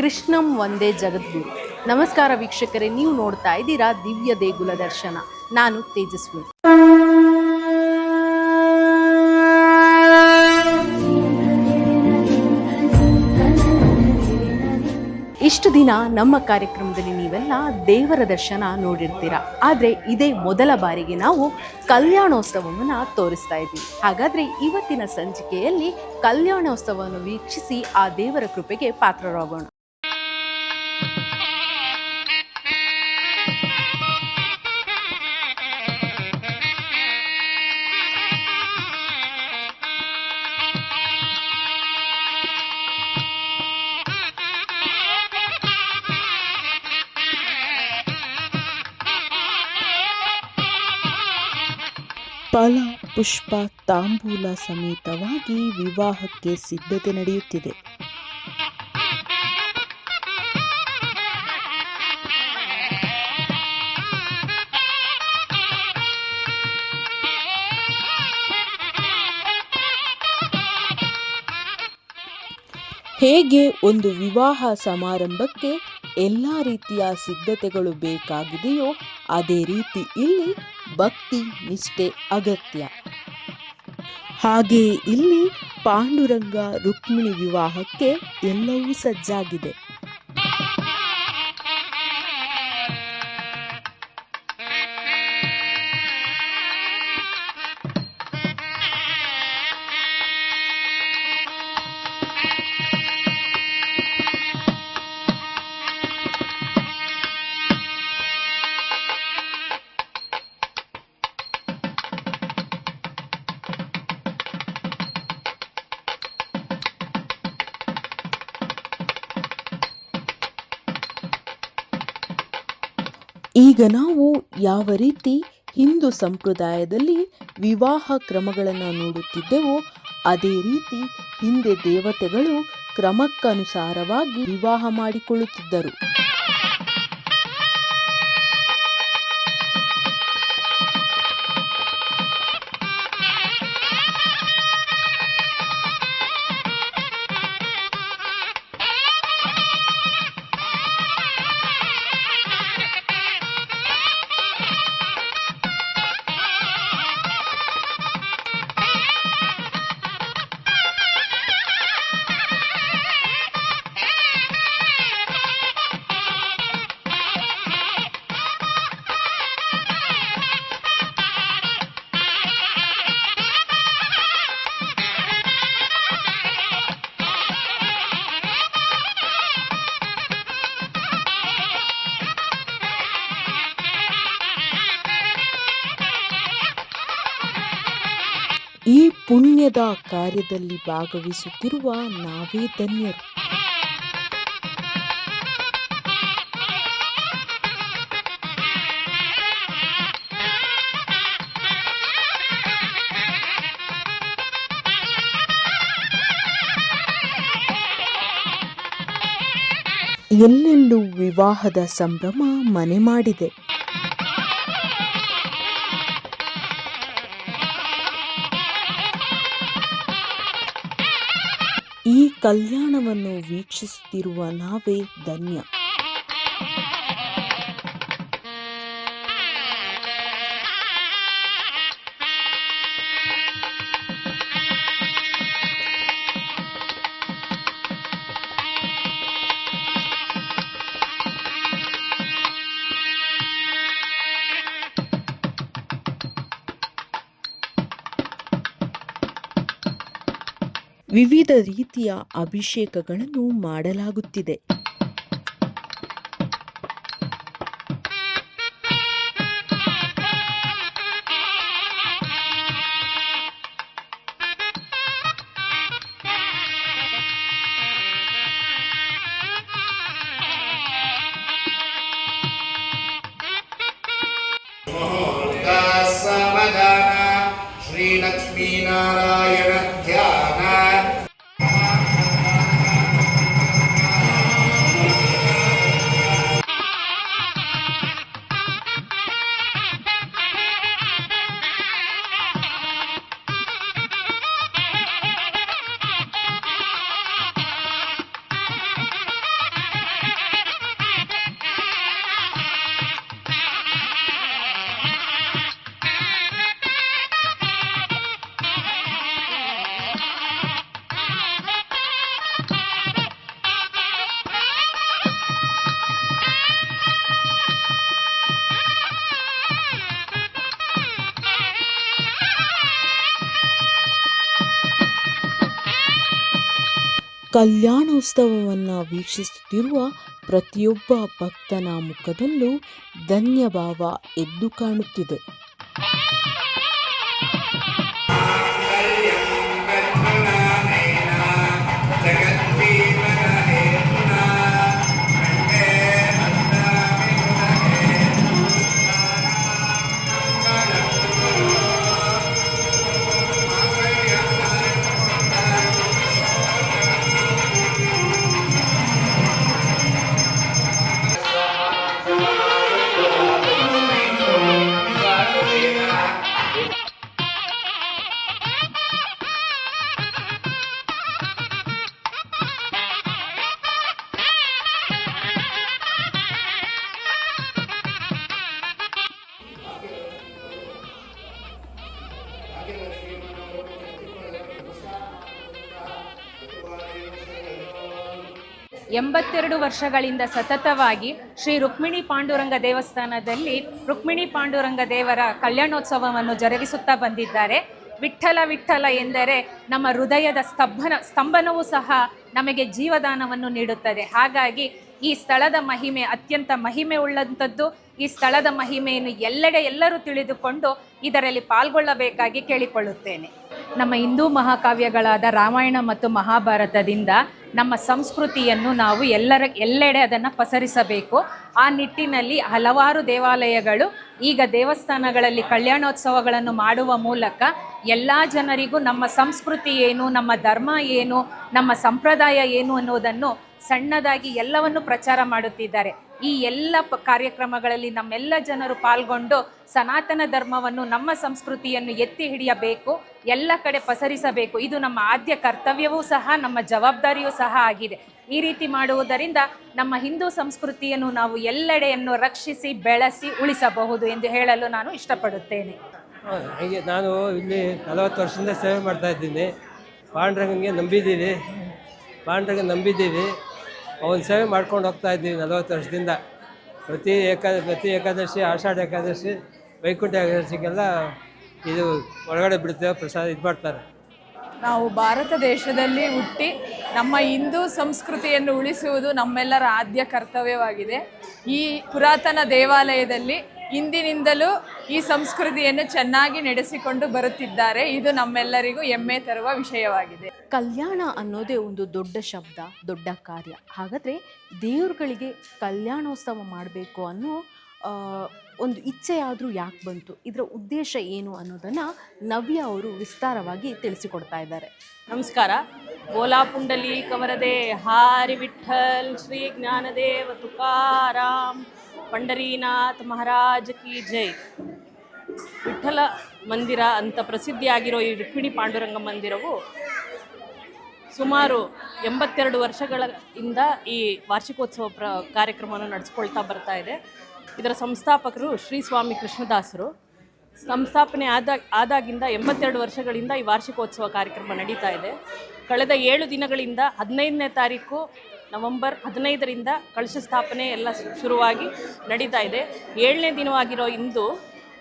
ಕೃಷ್ಣಂ ಒಂದೇ ಜಗದ್ಗುರು. ನಮಸ್ಕಾರ ವೀಕ್ಷಕರೇ, ನೀವು ನೋಡ್ತಾ ಇದ್ದೀರಾ ದಿವ್ಯ ದೇಗುಲ ದರ್ಶನ. ನಾನು ತೇಜಸ್ವಿ ಇಷ್ಟು ದಿನ ನಮ್ಮ ಕಾರ್ಯಕ್ರಮದಲ್ಲಿ ನೀವೆಲ್ಲ ದೇವರ ದರ್ಶನ ನೋಡಿರ್ತೀರ. ಆದರೆ ಇದೇ ಮೊದಲ ಬಾರಿಗೆ ನಾವು ಕಲ್ಯಾಣೋತ್ಸವವನ್ನು ತೋರಿಸ್ತಾ ಇದ್ದೀವಿ. ಹಾಗಾದರೆ ಇವತ್ತಿನ ಸಂಚಿಕೆಯಲ್ಲಿ ಕಲ್ಯಾಣೋತ್ಸವವನ್ನು ವೀಕ್ಷಿಸಿ ಆ ದೇವರ ಕೃಪೆಗೆ ಪಾತ್ರರಾಗೋಣ. ಫಲ ಪುಷ್ಪ, ತಾಂಬೂಲ ಸಮೇತವಾಗಿ ವಿವಾಹಕ್ಕೆ ಸಿದ್ಧತೆ ನಡೆಯುತ್ತಿದೆ. ಹೇಗೆ ಒಂದು ವಿವಾಹ ಸಮಾರಂಭಕ್ಕೆ ಎಲ್ಲ ರೀತಿಯ ಸಿದ್ಧತೆಗಳು ಬೇಕಾಗಿದೆಯೋ ಅದೇ ರೀತಿ ಇಲ್ಲಿ ಭಕ್ತಿ ನಿಷ್ಠೆ ಅಗತ್ಯ. ಹಾಗೆಯೇ ಇಲ್ಲಿ ಪಾಂಡುರಂಗ ರುಕ್ಮಿಣಿ ವಿವಾಹಕ್ಕೆ ಎಲ್ಲವೂ ಸಜ್ಜಾಗಿದೆ. ಈಗ ನಾವು ಯಾವ ರೀತಿ ಹಿಂದೂ ಸಂಪ್ರದಾಯದಲ್ಲಿ ವಿವಾಹ ಕ್ರಮಗಳನ್ನು ನೋಡುತ್ತಿದ್ದೆವೋ ಅದೇ ರೀತಿ ಹಿಂದೆ ದೇವತೆಗಳು ಕ್ರಮಕ್ಕನುಸಾರವಾಗಿ ವಿವಾಹ ಮಾಡಿಕೊಳ್ಳುತ್ತಿದ್ದರು. ಪುಣ್ಯದ ಕಾರ್ಯದಲ್ಲಿ ಭಾಗವಹಿಸುತ್ತಿರುವ ನಾವೇ ಧನ್ಯರು. ಎಲ್ಲೆಲ್ಲೂ ವಿವಾಹದ ಸಂಭ್ರಮ ಮನೆ ಮಾಡಿದೆ. ಕಲ್ಯಾಣವನ್ನು ವೀಕ್ಷಿಸುತ್ತಿರುವ ನಾವೇ ಧನ್ಯ. ವಿವಿಧ ರೀತಿಯ ಅಭಿಷೇಕಗಳನ್ನು ಮಾಡಲಾಗುತ್ತಿದೆ. ಶ್ರೀಲಕ್ಷ್ಮೀನಾರಾಯಣ ಕಲ್ಯಾಣೋತ್ಸವವನ್ನು ವೀಕ್ಷಿಸುತ್ತಿರುವ ಪ್ರತಿಯೊಬ್ಬ ಭಕ್ತನ ಮುಖದಲ್ಲೂ ಧನ್ಯಭಾವ ಎದ್ದು ಕಾಣುತ್ತಿದೆ. ಎಂಬತ್ತೆರಡು ವರ್ಷಗಳಿಂದ ಸತತವಾಗಿ ಶ್ರೀ ರುಕ್ಮಿಣಿ ಪಾಂಡುರಂಗ ದೇವಸ್ಥಾನದಲ್ಲಿ ರುಕ್ಮಿಣಿ ಪಾಂಡುರಂಗ ದೇವರ ಕಲ್ಯಾಣೋತ್ಸವವನ್ನು ಜರುಗಿಸುತ್ತಾ ಬಂದಿದ್ದಾರೆ. ವಿಠಲ ವಿಠಲ ಎಂದರೆ ನಮ್ಮ ಹೃದಯದ ಸ್ತಂಭನ ಸ್ತಂಭನವೂ ಸಹ ನಮಗೆ ಜೀವದಾನವನ್ನು ನೀಡುತ್ತದೆ. ಹಾಗಾಗಿ ಈ ಸ್ಥಳದ ಮಹಿಮೆ ಅತ್ಯಂತ ಮಹಿಮೆ ಉಳ್ಳಂಥದ್ದು. ಈ ಸ್ಥಳದ ಮಹಿಮೆಯನ್ನು ಎಲ್ಲೆಡೆ ಎಲ್ಲರೂ ತಿಳಿದುಕೊಂಡು ಇದರಲ್ಲಿ ಪಾಲ್ಗೊಳ್ಳಬೇಕಾಗಿ ಕೇಳಿಕೊಳ್ಳುತ್ತೇನೆ. ನಮ್ಮ ಹಿಂದೂ ಮಹಾಕಾವ್ಯಗಳಾದ ರಾಮಾಯಣ ಮತ್ತು ಮಹಾಭಾರತದಿಂದ ನಮ್ಮ ಸಂಸ್ಕೃತಿಯನ್ನು ನಾವು ಎಲ್ಲರ, ಎಲ್ಲೆಡೆ ಅದನ್ನು ಪಸರಿಸಬೇಕು. ಆ ನಿಟ್ಟಿನಲ್ಲಿ ಹಲವಾರು ದೇವಾಲಯಗಳು ಈಗ ದೇವಸ್ಥಾನಗಳಲ್ಲಿ ಕಲ್ಯಾಣೋತ್ಸವಗಳನ್ನು ಮಾಡುವ ಮೂಲಕ ಎಲ್ಲ ಜನರಿಗೂ ನಮ್ಮ ಸಂಸ್ಕೃತಿ ಏನು, ನಮ್ಮ ಧರ್ಮ ಏನು, ನಮ್ಮ ಸಂಪ್ರದಾಯ ಏನು ಅನ್ನೋದನ್ನು ಸಣ್ಣದಾಗಿ ಎಲ್ಲವನ್ನು ಪ್ರಚಾರ ಮಾಡುತ್ತಿದ್ದಾರೆ. ಈ ಎಲ್ಲ ಪ ಕಾರ್ಯಕ್ರಮಗಳಲ್ಲಿ ನಮ್ಮೆಲ್ಲ ಜನರು ಪಾಲ್ಗೊಂಡು ಸನಾತನ ಧರ್ಮವನ್ನು, ನಮ್ಮ ಸಂಸ್ಕೃತಿಯನ್ನು ಎತ್ತಿ ಹಿಡಿಯಬೇಕು, ಎಲ್ಲ ಕಡೆ ಪಸರಿಸಬೇಕು. ಇದು ನಮ್ಮ ಆದ್ಯ ಕರ್ತವ್ಯವೂ ಸಹ, ನಮ್ಮ ಜವಾಬ್ದಾರಿಯೂ ಸಹ ಆಗಿದೆ. ಈ ರೀತಿ ಮಾಡುವುದರಿಂದ ನಮ್ಮ ಹಿಂದೂ ಸಂಸ್ಕೃತಿಯನ್ನು ನಾವು ಎಲ್ಲೆಡೆಯನ್ನು ರಕ್ಷಿಸಿ, ಬೆಳೆಸಿ, ಉಳಿಸಬಹುದು ಎಂದು ಹೇಳಲು ನಾನು ಇಷ್ಟಪಡುತ್ತೇನೆ. ನಾನು ಇಲ್ಲಿ ನಲವತ್ತು ವರ್ಷದಿಂದ ಸೇವೆ ಮಾಡ್ತಾ ಇದ್ದೀನಿ. ಪಾಂಡುರಂಗನಿಗೆ ನಂಬಿದ್ದೀವಿ ಪಾಂಡುರಂಗ ನಂಬಿದ್ದೀವಿ ಅವನ ಸೇವೆ ಮಾಡ್ಕೊಂಡು ಹೋಗ್ತಾ ಇದ್ದೀವಿ ನಲವತ್ತು ವರ್ಷದಿಂದ. ಪ್ರತಿ ಏಕಾದ ಪ್ರತಿ ಏಕಾದಶಿ, ಆಷಾಢ ಏಕಾದಶಿ, ವೈಕುಂಠ ಏಕಾದಶಿಗೆಲ್ಲ ಇದು ಒಳಗಡೆ ಬಿಡ್ತೇವೆ, ಪ್ರಸಾದ ಇದು ಮಾಡ್ತಾರೆ. ನಾವು ಭಾರತ ದೇಶದಲ್ಲಿ ಹುಟ್ಟಿ ನಮ್ಮ ಹಿಂದೂ ಸಂಸ್ಕೃತಿಯನ್ನು ಉಳಿಸುವುದು ನಮ್ಮೆಲ್ಲರ ಆದ್ಯ ಕರ್ತವ್ಯವಾಗಿದೆ. ಈ ಪುರಾತನ ದೇವಾಲಯದಲ್ಲಿ ಇಂದಿನಿಂದಲೂ ಈ ಸಂಸ್ಕೃತಿಯನ್ನು ಚೆನ್ನಾಗಿ ನಡೆಸಿಕೊಂಡು ಬರುತ್ತಿದ್ದಾರೆ. ಇದು ನಮ್ಮೆಲ್ಲರಿಗೂ ಹೆಮ್ಮೆ ತರುವ ವಿಷಯವಾಗಿದೆ. ಕಲ್ಯಾಣ ಅನ್ನೋದೇ ಒಂದು ದೊಡ್ಡ ಶಬ್ದ ದೊಡ್ಡ ಕಾರ್ಯ. ಹಾಗಾದರೆ ದೇವರುಗಳಿಗೆ ಕಲ್ಯಾಣೋತ್ಸವ ಮಾಡಬೇಕು ಅನ್ನೋ ಒಂದು ಇಚ್ಛೆ ಆದರೂ ಯಾಕೆ ಬಂತು? ಇದರ ಉದ್ದೇಶ ಏನು ಅನ್ನೋದನ್ನು ನವ್ಯ ಅವರು ವಿಸ್ತಾರವಾಗಿ ತಿಳಿಸಿಕೊಡ್ತಾ ಇದ್ದಾರೆ. ನಮಸ್ಕಾರ. ಓಲಾ ಪುಂಡಲಿ ಕವರದೆ ಹಾರಿ ವಿಠ್ಠಲ್ ಶ್ರೀ ಜ್ಞಾನದೇವ ತುಕಾರಾಮ್ ಪಂಡರೀನಾಥ್ ಮಹಾರಾಜ್ ಕಿ ಜೈ. ವಿಠ್ಠಲ ಮಂದಿರ ಅಂತ ಪ್ರಸಿದ್ಧಿಯಾಗಿರೋ ಈ ರುಕ್ಮಿಣಿ ಪಾಂಡುರಂಗ ಮಂದಿರವು ಸುಮಾರು ಎಂಬತ್ತೆರಡು ವರ್ಷಗಳ ಇಂದ ಈ ವಾರ್ಷಿಕೋತ್ಸವ ಪ್ರ ಕಾರ್ಯಕ್ರಮವನ್ನು ನಡೆಸ್ಕೊಳ್ತಾ ಬರ್ತಾ ಇದೆ. ಇದರ ಸಂಸ್ಥಾಪಕರು ಶ್ರೀ ಸ್ವಾಮಿ ಕೃಷ್ಣದಾಸರು. ಸಂಸ್ಥಾಪನೆ ಆದ, ಆದಾಗಿಂದ ಎಂಬತ್ತೆರಡು ವರ್ಷಗಳಿಂದ ಈ ವಾರ್ಷಿಕೋತ್ಸವ ಕಾರ್ಯಕ್ರಮ ನಡೀತಾ ಇದೆ. ಕಳೆದ ಏಳು ದಿನಗಳಿಂದ ಹದಿನೈದನೇ ತಾರೀಕು ನವೆಂಬರ್ ಹದಿನೈದರಿಂದ ಕಳಶ ಸ್ಥಾಪನೆ ಎಲ್ಲ ಶುರುವಾಗಿ ನಡೀತಾ ಇದೆ. ಏಳನೇ ದಿನವಾಗಿರೋ ಇಂದು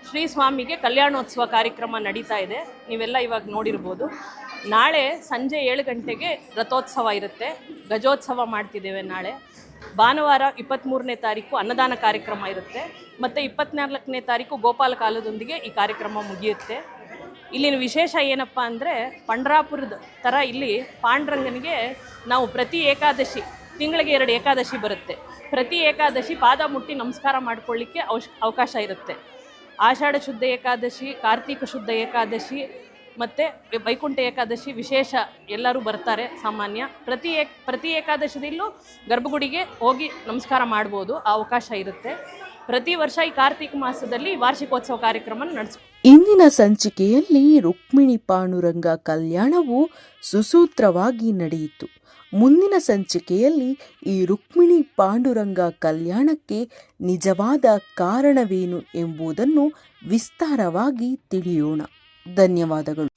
ಶ್ರೀ ಸ್ವಾಮಿಗೆ ಕಲ್ಯಾಣೋತ್ಸವ ಕಾರ್ಯಕ್ರಮ ನಡೀತಾ ಇದೆ. ನೀವೆಲ್ಲ ಇವಾಗ ನೋಡಿರ್ಬೋದು. ನಾಳೆ ಸಂಜೆ ಏಳು ಗಂಟೆಗೆ ರಥೋತ್ಸವ ಇರುತ್ತೆ. ಗಜೋತ್ಸವ ಮಾಡ್ತಿದ್ದೇವೆ ನಾಳೆ. ಭಾನುವಾರ ಇಪ್ಪತ್ತ್ಮೂರನೇ ತಾರೀಕು ಅನ್ನದಾನ ಕಾರ್ಯಕ್ರಮ ಇರುತ್ತೆ. ಮತ್ತು ಇಪ್ಪತ್ತ್ನಾಲ್ಕನೇ ತಾರೀಕು ಗೋಪಾಲ ಕಾಲದೊಂದಿಗೆ ಈ ಕಾರ್ಯಕ್ರಮ ಮುಗಿಯುತ್ತೆ. ಇಲ್ಲಿನ ವಿಶೇಷ ಏನಪ್ಪ ಅಂದರೆ ಪಂಡ್ರಾಪುರದ ಥರ ಇಲ್ಲಿ ಪಾಂಡ್ರಂಗನಿಗೆ ನಾವು ಪ್ರತಿ ಏಕಾದಶಿ, ತಿಂಗಳಿಗೆ ಎರಡು ಏಕಾದಶಿ ಬರುತ್ತೆ. ಪ್ರತಿ ಏಕಾದಶಿ ಪಾದ ಮುಟ್ಟಿ ನಮಸ್ಕಾರ ಮಾಡ್ಕೊಳ್ಳಿಕ್ಕೆ ಅವಶ್ ಅವಕಾಶ ಇರುತ್ತೆ. ಆಷಾಢ ಶುದ್ಧ ಏಕಾದಶಿ, ಕಾರ್ತೀಕ ಶುದ್ಧ ಏಕಾದಶಿ ಮತ್ತು ವೈಕುಂಠ ಏಕಾದಶಿ ವಿಶೇಷ ಎಲ್ಲರೂ ಬರ್ತಾರೆ ಸಾಮಾನ್ಯ. ಪ್ರತಿ ಏಕ್, ಪ್ರತಿ ಏಕಾದಶಿದಲ್ಲೂ ಗರ್ಭಗುಡಿಗೆ ಹೋಗಿ ನಮಸ್ಕಾರ ಮಾಡ್ಬೋದು, ಆ ಅವಕಾಶ ಇರುತ್ತೆ. ಪ್ರತಿ ವರ್ಷ ಈ ಕಾರ್ತೀಕ ಮಾಸದಲ್ಲಿ ವಾರ್ಷಿಕೋತ್ಸವ ಕಾರ್ಯಕ್ರಮ ನಡೆಸ ಇಂದಿನ ಸಂಚಿಕೆಯಲ್ಲಿ ರುಕ್ಮಿಣಿ ಪಾಂಡುರಂಗ ಕಲ್ಯಾಣವು ಸುಸೂತ್ರವಾಗಿ ನಡೆಯಿತು. ಮುಂದಿನ ಸಂಚಿಕೆಯಲ್ಲಿ ಈ ರುಕ್ಮಿಣಿ ಪಾಂಡುರಂಗ ಕಲ್ಯಾಣಕ್ಕೆ ನಿಜವಾದ ಕಾರಣವೇನು ಎಂಬುದನ್ನು ವಿಸ್ತಾರವಾಗಿ ತಿಳಿಯೋಣ. ಧನ್ಯವಾದಗಳು.